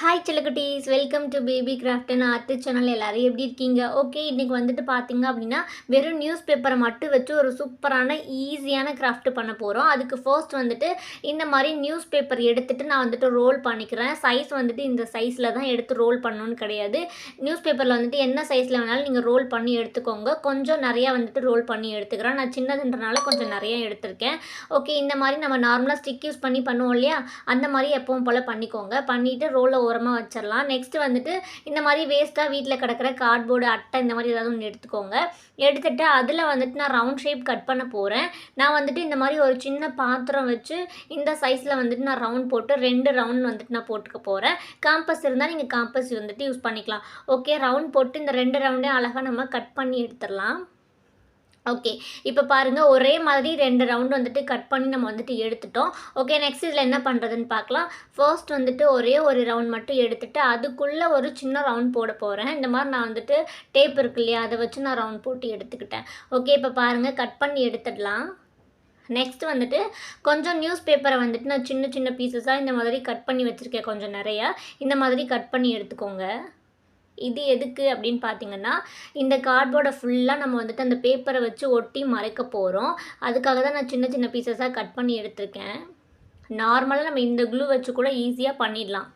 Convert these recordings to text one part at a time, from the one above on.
Hi சிலக்குட்டீஸ் welcome to baby craft and art channel எல்லோரும் எப்படி இருக்கீங்க? ஓகே இன்றைக்கி வந்துட்டு பார்த்தீங்க அப்படின்னா வெறும் நியூஸ் பேப்பரை மட்டும் வச்சு ஒரு சூப்பரான ஈஸியான கிராஃப்ட் பண்ண போகிறோம் அதுக்கு ஃபர்ஸ்ட் வந்துட்டு இந்த மாதிரி நியூஸ் பேப்பர் எடுத்துகிட்டு நான் வந்துட்டு ரோல் பண்ணிக்கிறேன். சைஸ் வந்துட்டு இந்த சைஸில் தான் எடுத்து ரோல் பண்ணணும்னு கிடையாது. நியூஸ் பேப்பரில் வந்துட்டு என்ன சைஸில் வேணாலும் நீங்கள் ரோல் பண்ணி எடுத்துக்கோங்க. கொஞ்சம் நிறையா வந்துட்டு ரோல் பண்ணி எடுத்துக்கிறேன். நான் சின்னதுன்றனால கொஞ்சம் நிறையா எடுத்திருக்கேன். ஓகே இந்த மாதிரி நம்ம நார்மலாக ஸ்டிக் யூஸ் பண்ணி பண்ணுவோம் இல்லையா? அந்த மாதிரி எப்பவும் போல் பண்ணிக்கோங்க. பண்ணிவிட்டு ரோலை ஓரமாக வச்சிடலாம் நெக்ஸ்ட்டு வந்துட்டு இந்த மாதிரி வேஸ்ட்டாக வீட்டில் கிடக்கிற கார்ட்போர்டு அட்டை இந்த மாதிரி ஏதாவது ஒன்று எடுத்துக்கோங்க. எடுத்துகிட்டு அதில் வந்துட்டு நான் ரவுண்ட் ஷேப் கட் பண்ண போகிறேன் நான் வந்துட்டு இந்த மாதிரி ஒரு சின்ன பாத்திரம் வச்சு இந்த சைஸில் வந்துட்டு நான் ரவுண்ட் போட்டு ரெண்டு ரவுண்ட் வந்துட்டு நான் போட்டுக்க போகிறேன் காம்பஸ் இருந்தால் நீங்கள் காம்பஸ் வந்துட்டு யூஸ் பண்ணிக்கலாம். ஓகே ரவுண்ட் போட்டு இந்த ரெண்டு ரவுண்டையும் அழகாக நம்ம கட் பண்ணி எடுத்துடலாம் ஓகே இப்போ பாருங்கள் ஒரே மாதிரி ரெண்டு ரவுண்ட் வந்துட்டு கட் பண்ணி நம்ம வந்துட்டு எடுத்துட்டோம். ஓகே நெக்ஸ்ட் இதில் என்ன பண்ணுறதுன்னு பார்க்கலாம் ஃபர்ஸ்ட் வந்துட்டு ஒரே ஒரு ரவுண்ட் மட்டும் எடுத்துட்டு அதுக்குள்ளே ஒரு சின்ன ரவுண்ட் போட போகிறேன் இந்த மாதிரி நான் வந்துட்டு டேப் இருக்கு இல்லையா அதை வச்சு நான் ரவுண்ட் போட்டு எடுத்துக்கிட்டேன். ஓகே இப்போ பாருங்கள் கட் பண்ணி எடுத்துடலாம். நெக்ஸ்ட் வந்துட்டு கொஞ்சம் நியூஸ் பேப்பரை வந்துட்டு நான் சின்ன சின்ன பீசஸாக இந்த மாதிரி கட் பண்ணி வச்சுருக்கேன் கொஞ்சம் நிறையா. இந்த மாதிரி கட் பண்ணி எடுத்துக்கோங்க. இது எதுக்கு அப்படின்னு பார்த்தீங்கன்னா இந்த கார்ட்போர்டை ஃபுல்லாக நம்ம வந்துட்டு அந்த பேப்பரை வச்சு ஒட்டி மறைக்க போகிறோம் அதுக்காக தான் நான் சின்ன சின்ன பீசஸாக கட் பண்ணி எடுத்திருக்கேன். நார்மலாக நம்ம இந்த க்ளூ வச்சு கூட ஈஸியாக பண்ணிடலாம்.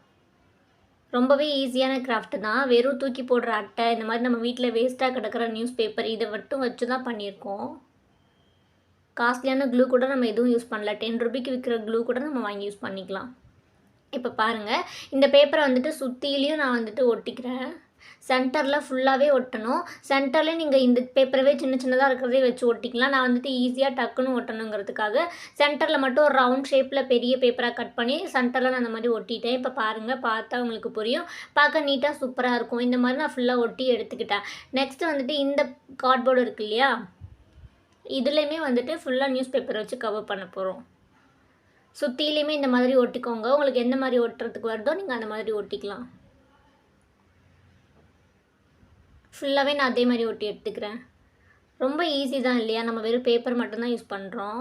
ரொம்பவே ஈஸியான கிராஃப்ட் தான். வெறும் தூக்கி போடுற அட்டை இந்த மாதிரி நம்ம வீட்டில் வேஸ்ட்டாக கிடக்கிற நியூஸ் பேப்பர் இதை மட்டும் வச்சு தான் பண்ணியிருக்கோம். காஸ்ட்லியான க்ளூ கூட நம்ம எதுவும் யூஸ் பண்ணல. டென் ருபிக்கு விற்கிற க்ளூ கூட நம்ம வாங்கி யூஸ் பண்ணிக்கலாம். இப்போ பாருங்கள் இந்த பேப்பரை வந்துட்டு சுற்றிலையும் நான் வந்துட்டு ஒட்டிக்கிறேன். சென்டரில் ஃபுல்லாகவே ஒட்டணும். சென்டரில் நீங்கள் இந்த பேப்பரவே சின்ன சின்னதாக இருக்கிறதே வச்சு ஒட்டிக்கலாம். நான் வந்துட்டு ஈஸியாக டக்குன்னு ஒட்டணுங்கிறதுக்காக சென்டரில் மட்டும் ஒரு ரவுண்ட் ஷேப்பில் பெரிய பேப்பராக கட் பண்ணி சென்டரில் நான் அந்த மாதிரி ஒட்டிட்டேன். இப்போ பாருங்கள் பார்த்தா உங்களுக்கு புரியும். பார்க்க நீட்டாக சூப்பராக இருக்கும். இந்த மாதிரி நான் ஃபுல்லாக ஒட்டி எடுத்துக்கிட்டேன். நெக்ஸ்ட்டு வந்துட்டு இந்த கார்ட்போர்டு இருக்கு இல்லையா? இதுலேயுமே வந்துட்டு ஃபுல்லாக நியூஸ் பேப்பர் வச்சு கவர் பண்ண போகிறோம் சுற்றிலையுமே இந்த மாதிரி ஒட்டிக்கோங்க. உங்களுக்கு எந்த மாதிரி ஒட்டுறதுக்கு வருதோ நீங்கள் அந்த மாதிரி ஒட்டிக்கலாம். ஃபுல்லாகவே நான் அதே மாதிரி ஒட்டி எடுத்துக்கிறேன். ரொம்ப ஈஸி தான் இல்லையா? நம்ம வெறும் பேப்பர் மட்டும்தான் யூஸ் பண்ணுறோம்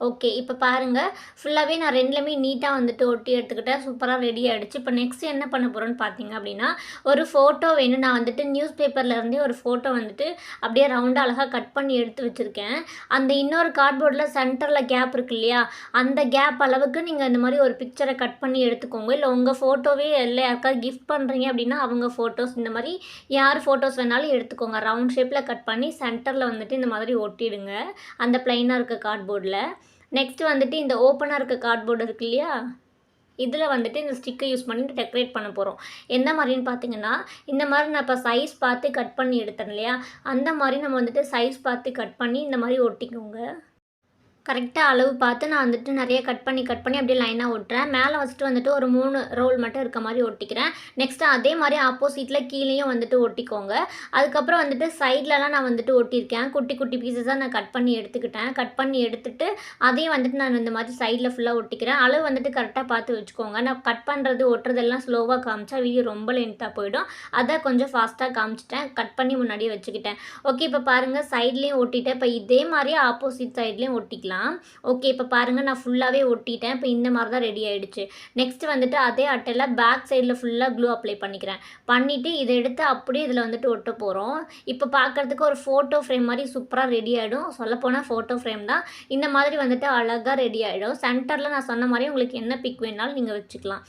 ஓகே இப்போ பாருங்கள் ஃபுல்லாகவே நான் ரெண்டுலேயுமே நீட்டாக வந்துட்டு ஒட்டி எடுத்துக்கிட்டேன் சூப்பராக ரெடி ஆகிடுச்சு இப்போ நெக்ஸ்ட் என்ன பண்ண போகிறோன்னு பார்த்தீங்க அப்படின்னா ஒரு ஃபோட்டோ வேணும். நான் வந்துட்டு நியூஸ் பேப்பர்லேருந்தே ஒரு ஃபோட்டோ வந்துட்டு அப்படியே ரவுண்டாக அழகாக கட் பண்ணி எடுத்து வச்சுருக்கேன். அந்த இன்னொரு கார்ட்போர்டில் சென்டரில் கேப் இருக்கு இல்லையா? அந்த கேப் அளவுக்கு நீங்கள் இந்த மாதிரி ஒரு பிக்சரை கட் பண்ணி எடுத்துக்கோங்க. இல்லை உங்கள் ஃபோட்டோவே இல்லை யாருக்காவது கிஃப்ட் பண்ணுறீங்க அப்படின்னா அவங்க ஃபோட்டோஸ் இந்த மாதிரி யார் ஃபோட்டோஸ் வேணாலும் எடுத்துக்கோங்க. ரவுண்ட் ஷேப்பில் கட் பண்ணி சென்டரில் வந்துட்டு இந்த மாதிரி ஒட்டிடுங்க. அந்த ப்ளைனாக இருக்க கார்ட்போர்டில் நெக்ஸ்ட் வந்துட்டு இந்த ஓப்பனாக இருக்க கார்ட்போர்டு இருக்கு இல்லையா? இதில் வந்துட்டு இந்த ஸ்டிக்கை யூஸ் பண்ணி டெக்கரேட் பண்ண போகிறோம் எந்த மாதிரின்னு பார்த்தீங்கன்னா இந்த மாதிரி நான் இப்போ சைஸ் பார்த்து கட் பண்ணி எடுத்தேன் இல்லையா? அந்த மாதிரி நம்ம வந்துட்டு சைஸ் பார்த்து கட் பண்ணி இந்த மாதிரி ஒட்டிக்கோங்க. கரெக்டாக அளவு பார்த்து நான் வந்துட்டு நிறைய கட் பண்ணி கட் பண்ணி அப்படியே லைனாக ஒட்டுறேன் மேலே வச்சுட்டு வந்துட்டு ஒரு மூணு ரோல் மட்டும் இருக்க மாதிரி ஒட்டிக்கிறேன் நெக்ஸ்ட்டு அதே மாதிரி ஆப்போசிட்டில் கீழேயும் வந்துட்டு ஒட்டிக்கோங்க அதுக்கப்புறம் வந்துட்டு சைட்லலாம் நான் வந்துட்டு ஒட்டியிருக்கேன் குட்டி குட்டி பீசஸாக நான் கட் பண்ணி எடுத்துக்கிட்டேன். கட் பண்ணி எடுத்துட்டு அதையும் வந்துட்டு நான் இந்த மாதிரி சைடில் ஃபுல்லாக ஒட்டிக்கிறேன் அளவு வந்துட்டு கரெக்டாக பார்த்து வச்சுக்கோங்க. நான் கட் பண்ணுறது ஒட்டுறதெல்லாம் ஸ்லோவாக காமிச்சா வீடியோ ரொம்ப லென்த்தாக போயிடும். அதை கொஞ்சம் ஃபாஸ்ட்டாக காமிச்சிட்டேன். கட் பண்ணி முன்னாடியே வச்சுக்கிட்டேன். ஓகே இப்போ பாருங்கள் சைட்லேயும் ஒட்டிட்டேன் இப்போ இதே மாதிரியே ஆப்போசிட் சைட்லேயும் ஒட்டிக்கலாம் பண்ணிக்கலாம் ஓகே இப்போ பாருங்கள் நான் ஃபுல்லாகவே ஒட்டிட்டேன். இப்போ இந்த மாதிரி தான் ரெடி ஆகிடுச்சு நெக்ஸ்ட் வந்துட்டு அதே அட்டையில் பேக் சைடில் ஃபுல்லாக க்ளூ அப்ளை பண்ணிக்கிறேன். பண்ணிவிட்டு இதை எடுத்து அப்படியே இதில் வந்துட்டு ஒட்ட போகிறோம் இப்போ பார்க்குறதுக்கு ஒரு ஃபோட்டோ ஃப்ரேம் மாதிரி சூப்பராக ரெடி ஆகிடும் சொல்லப்போனால் ஃபோட்டோ ஃப்ரேம் தான். இந்த மாதிரி வந்துட்டு அழகாக ரெடி ஆகிடும் சென்டரில் நான் சொன்ன மாதிரி உங்களுக்கு என்ன பிக் வேணாலும் நீங்கள் வச்சுக்கலாம்.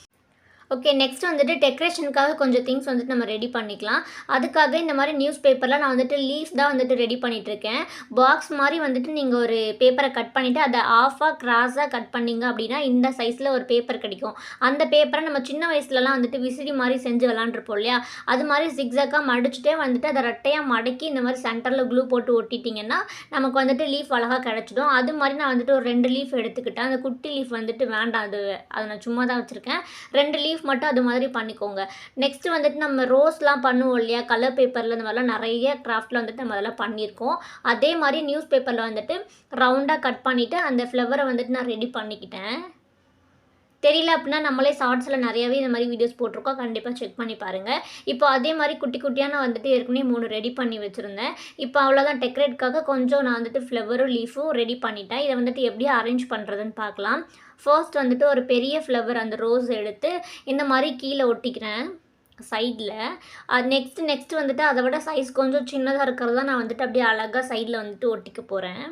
ஓகே நெக்ஸ்ட் வந்துட்டு டெக்கரேஷனுக்காக கொஞ்சம் திங்ஸ் வந்துட்டு நம்ம ரெடி பண்ணிக்கலாம். அதுக்காக இந்த மாதிரி நியூஸ் பேப்பரில் நான் வந்துட்டு லீஃப் தான் வந்துட்டு ரெடி பண்ணிகிட்ருக்கேன் பாக்ஸ் மாதிரி வந்துட்டு நீங்கள் ஒரு பேப்பரை கட் பண்ணிவிட்டு அதை ஆஃபாக கிராஸாக கட் பண்ணிங்க அப்படின்னா இந்த சைஸில் ஒரு பேப்பர் கிடைக்கும். அந்த பேப்பரை நம்ம சின்ன வயசுலலாம் வந்துட்டு விசிறி மாதிரி செஞ்சு விளாண்டுருப்போம் இல்லையா? அது மாதிரி சிக்ஸாக்காக மடிச்சுட்டே வந்துட்டு அதை ரெட்டையாக மடக்கி இந்த மாதிரி சென்டரில் க்ளூ போட்டு ஒட்டிட்டிங்கன்னா நமக்கு வந்துட்டு லீஃப் அழகாக கிடச்சிடும். அது மாதிரி நான் வந்துட்டு ஒரு ரெண்டு லீஃப் எடுத்துக்கிட்டேன். அந்த குட்டி லீஃப் வந்துட்டு வேண்டாம். அது அதை நான் சும்மா தான் வச்சுருக்கேன். ரெண்டு லீஃப் லீஃப் மட்டும் அது மாதிரி பண்ணிக்கோங்க. நெக்ஸ்ட்டு வந்துட்டு நம்ம ரோஸ்லாம் பண்ணுவோம் இல்லையா? கலர் பேப்பரில் இந்த மாதிரிலாம் நிறைய கிராஃப்டில் வந்துட்டு நம்ம அதெல்லாம் பண்ணியிருக்கோம். அதே மாதிரி நியூஸ் பேப்பரில் வந்துட்டு ரவுண்டாக கட் பண்ணிவிட்டு அந்த ஃப்ளவரை வந்துட்டு நான் ரெடி பண்ணிக்கிட்டேன். தெரியல அப்படின்னா நம்மளே ஷார்ட்ஸில் நிறையாவே இந்த மாதிரி வீடியோஸ் போட்டிருக்கோம். கண்டிப்பாக செக் பண்ணி பாருங்கள் இப்போ அதே மாதிரி குட்டி குட்டியாக நான் வந்துட்டு ஏற்கனவே மூணு ரெடி பண்ணி வச்சுருந்தேன். இப்போ அவ்வளோதான் டெக்கரேட்காக கொஞ்சம் நான் வந்துட்டு ஃப்ளவரும் லீஃபும் ரெடி பண்ணிட்டேன். இதை வந்துட்டு எப்படி அரேஞ்ச் பண்ணுறதுன்னு பார்க்கலாம். ஃபர்ஸ்ட் வந்துட்டு ஒரு பெரிய ஃப்ளவர் அந்த ரோஸ் எடுத்து இந்த மாதிரி கீழே ஒட்டிக்கிறேன் சைடில் அது நெக்ஸ்ட்டு நெக்ஸ்ட்டு வந்துட்டு அதை விட சைஸ் கொஞ்சம் சின்னதாக இருக்கிறது தான் நான் வந்துட்டு அப்படியே அழகாக சைடில் வந்துட்டு ஒட்டிக்க போகிறேன்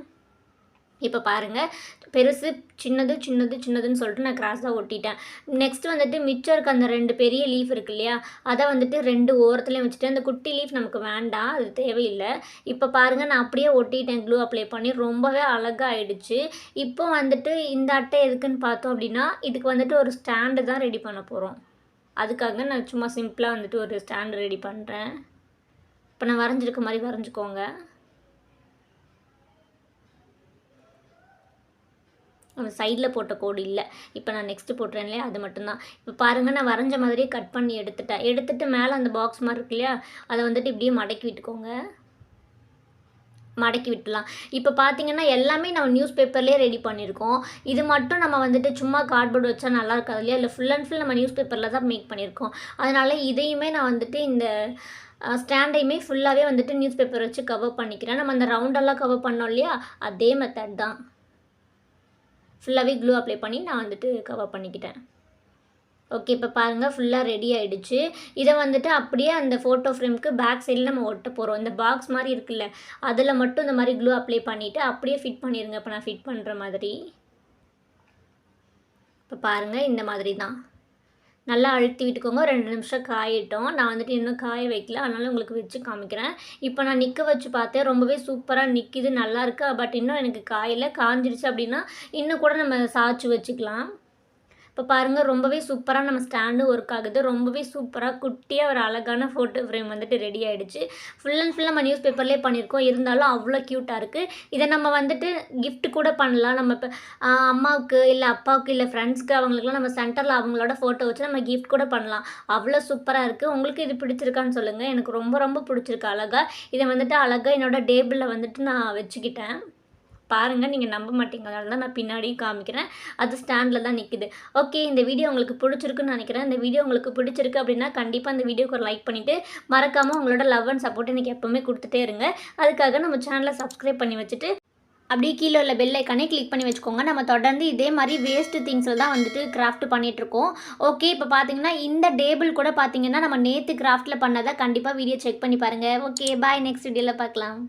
இப்போ பாருங்கள் பெருசு சின்னது சின்னது சின்னதுன்னு சொல்லிட்டு நான் கிராஸாக ஒட்டிட்டேன். நெக்ஸ்ட் வந்துட்டு மிச்சம் இருக்க அந்த ரெண்டு பெரிய லீஃப் இருக்கு இல்லையா? அதை வந்துட்டு ரெண்டு ஓரத்துலேயும் வச்சுட்டு அந்த குட்டி லீஃப் நமக்கு வேண்டாம் அது தேவையில்லை. இப்போ பாருங்கள் நான் அப்படியே ஒட்டிட்டேன் க்ளூ அப்ளை பண்ணி ரொம்பவே அழகாக ஆயிடுச்சு இப்போ வந்துட்டு இந்த அட்டை எதுக்குன்னு பார்த்தோம் அப்படின்னா இதுக்கு வந்துட்டு ஒரு ஸ்டாண்டு தான் ரெடி பண்ண போகிறோம் அதுக்காக நான் சும்மா சிம்பிளாக வந்துட்டு ஒரு ஸ்டாண்டு ரெடி பண்ணுறேன் இப்போ நான் வரைஞ்சிருக்க மாதிரி வரைஞ்சிக்கோங்க. சைடில் போட்ட கோடு இல்லை. இப்போ நான் நெக்ஸ்ட்டு போட்டுறேன் இல்லையா அது மட்டும்தான். இப்போ பாருங்கள் நான் வரைஞ்ச மாதிரியே கட் பண்ணி எடுத்துட்டேன். எடுத்துகிட்டு மேலே அந்த பாக்ஸ் மாதிரி இருக்கு இல்லையா அதை வந்துட்டு இப்படியே மடக்கி விட்டுக்கோங்க. மடக்கி விட்டுலாம் இப்போ பார்த்தீங்கன்னா எல்லாமே நம்ம நியூஸ் பேப்பர்லேயே ரெடி பண்ணியிருக்கோம். இது மட்டும் நம்ம வந்துட்டு சும்மா கார்ட்போர்டு வச்சா நல்லா இருக்காது இல்லையா? இல்லை ஃபுல் அண்ட் ஃபுல் நம்ம நியூஸ் பேப்பரில் தான் மேக் பண்ணியிருக்கோம். அதனால் இதையுமே நான் வந்துட்டு இந்த ஸ்டாண்டையுமே ஃபுல்லாகவே வந்துட்டு நியூஸ் பேப்பர் வச்சு கவர் பண்ணிக்கிறேன். நம்ம அந்த ரவுண்டெல்லாம் கவர் பண்ணோம் இல்லையா அதே மெத்தட் தான். ஃபுல்லாகவே க்ளூ அப்ளை பண்ணி நான் வந்துட்டு கவர் பண்ணிக்கிட்டேன். ஓகே இப்போ பாருங்கள் ஃபுல்லாக ரெடி ஆகிடுச்சு இதை வந்துட்டு அப்படியே அந்த ஃபோட்டோ ஃப்ரேம்க்கு பேக் சைடில் நம்ம ஒட்ட போகிறோம் இந்த பாக்ஸ் மாதிரி இருக்குல்ல அதில் மட்டும் இந்த மாதிரி க்ளூ அப்ளை பண்ணிவிட்டு அப்படியே ஃபிட் பண்ணிடுங்க இப்போ நான் ஃபிட் பண்ணுற மாதிரி. இப்போ பாருங்கள் இந்த மாதிரி தான். நல்லா அழுத்தி விட்டுக்கோங்க. ரெண்டு நிமிஷம் காயிட்டோம். நான் வந்துட்டு இன்னும் காய வைக்கல. அதனால உங்களுக்கு வச்சு காமிக்கிறேன். இப்போ நான் நிற்க வச்சு பார்த்தேன். ரொம்பவே சூப்பராக நிற்கிது நல்லாயிருக்கு பட் இன்னும் எனக்கு காயில். காஞ்சிருச்சு அப்படின்னா இன்னும் கூட நம்ம சாய்ச்சி வச்சுக்கலாம். இப்போ பாருங்கள் ரொம்பவே சூப்பராக நம்ம ஸ்டாண்டு ஒர்க் ஆகுது. ரொம்பவே சூப்பராக குட்டியாக ஒரு அழகான ஃபோட்டோ ஃப்ரேம் வந்துட்டு ரெடி ஆகிடுச்சு ஃபுல் அண்ட் ஃபுல் நம்ம நியூஸ் பேப்பர்லேயே பண்ணியிருக்கோம். இருந்தாலும் அவ்வளோ க்யூட்டாக இருக்குது இதை நம்ம வந்துட்டு கிஃப்ட் கூட பண்ணலாம். நம்ம இப்போ அம்மாவுக்கு இல்லை அப்பாவுக்கு இல்லை ஃப்ரெண்ட்ஸ்க்கு அவங்களுக்குலாம் நம்ம சென்டரில் அவங்களோட ஃபோட்டோ வச்சு நம்ம கிஃப்ட் கூட பண்ணலாம். அவ்வளோ சூப்பராக இருக்குது உங்களுக்கு இது பிடிச்சிருக்கான்னு சொல்லுங்கள் எனக்கு ரொம்ப ரொம்ப பிடிச்சிருக்கு அழகாக இதை வந்துட்டு அழகாக என்னோட டேபிளில் வந்துட்டு நான் வச்சுக்கிட்டேன். பாருங்கள் நீங்கள் நம்ப மாட்டீங்க அதனால தான் நான் பின்னாடியும் காமிக்கிறேன். அது ஸ்டாண்டில் தான் நிற்குது ஓகே இந்த வீடியோ உங்களுக்கு பிடிச்சிருக்குன்னு நினைக்கிறேன். இந்த வீடியோ உங்களுக்கு பிடிச்சிருக்கு அப்படின்னா கண்டிப்பாக இந்த வீடியோக்கு ஒரு லைக் பண்ணிவிட்டு மறக்காமல் உங்களோட லவ் அண்ட் சப்போர்ட் எனக்கு எப்போவுமே கொடுத்துட்டே இருங்க. அதுக்காக நம்ம சேனலை சப்ஸ்கிரைப் பண்ணி வச்சுட்டு அப்படியே கீழே உள்ள பெல் ஐக்கானே கிளிக் பண்ணி வச்சுக்கோங்க. நம்ம தொடர்ந்து இதே மாதிரி வேஸ்ட் திங்ஸில் தான் வந்துட்டு கிராஃப்ட் பண்ணிகிட்ருக்கோம் ஓகே இப்போ பார்த்தீங்கன்னா இந்த டேபிள் கூட பார்த்தீங்கன்னா நம்ம நேற்று கிராஃப்ட்டில் பண்ணதை கண்டிப்பாக வீடியோ செக் பண்ணி பாருங்கள் ஓகே பாய் நெக்ஸ்ட் வீடியோவில் பார்க்கலாம்